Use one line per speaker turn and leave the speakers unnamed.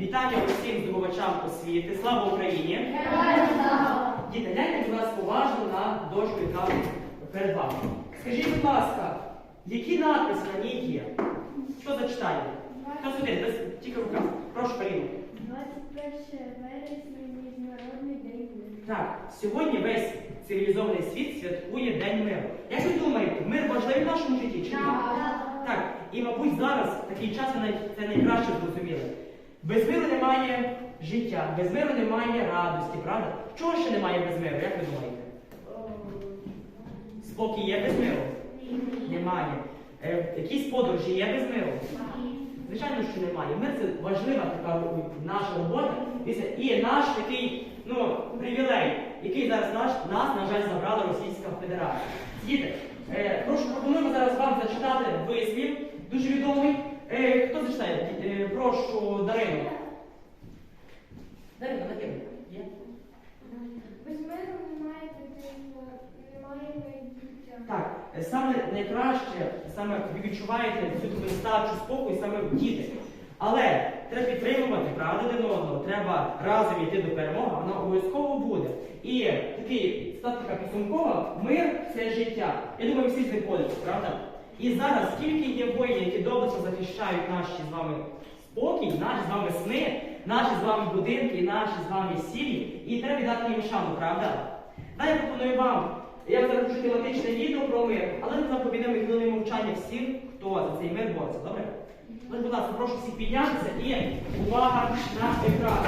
Вітання усім здобувачам освіти. Слава Україні! Діти, гляньте, будь ласка, уважно на дошку, яка перед вами. Скажіть, будь ласка, які надписи на ній є? Що зачитає? Хто сюди? Без тільки рука. Прошу Каріну.
21 вересня Міжнародний день миру.
Так, сьогодні весь цивілізований світ святкує День миру. Як ви думаєте, мир важливий в нашому житті чи ні? Так, і мабуть зараз в такий час ви це найкраще зрозуміли. Без миру немає життя, без миру немає радості, правда? Чого ще немає без миру, як ви думаєте? Спокій є без миру? Немає. Е, якісь подорожі є без миру? Звичайно, що немає. Мир це важлива така наша робота. І наш такий ну, привілей, який зараз наш, нас, на жаль, забрала Російська Федерація. Діти, е, прошу пропонуємо зараз вам зачитати вислів, дуже відомий. Е, хто зачитає? Е, прошу Дарину. Дарина, Дарина. Є?
Без миру немає дитинства, немає майбуття.
Так, саме найкраще, саме ви відчуваєте цю таку спокою саме в діти. Але треба підтримувати правда один одного, треба разом йти до перемоги, вона обов'язково буде. І такий стат така підсумкова, мир це життя. Я думаю, всі з ним ходите, правда? І зараз скільки є воїнів, які доблесно захищають наші з вами спокій, наші з вами сни, наші з вами будинки, наші з вами сім'ї, і треба віддати їм шану, правда? Далі я пропоную вам я зараз хочу тематичне відео про мир, але ми заповідаємо хвилини мовчання всім, хто за цей мир бореться. Добре? Тож, будь ласка, прошу всіх піднятися і увага на екран.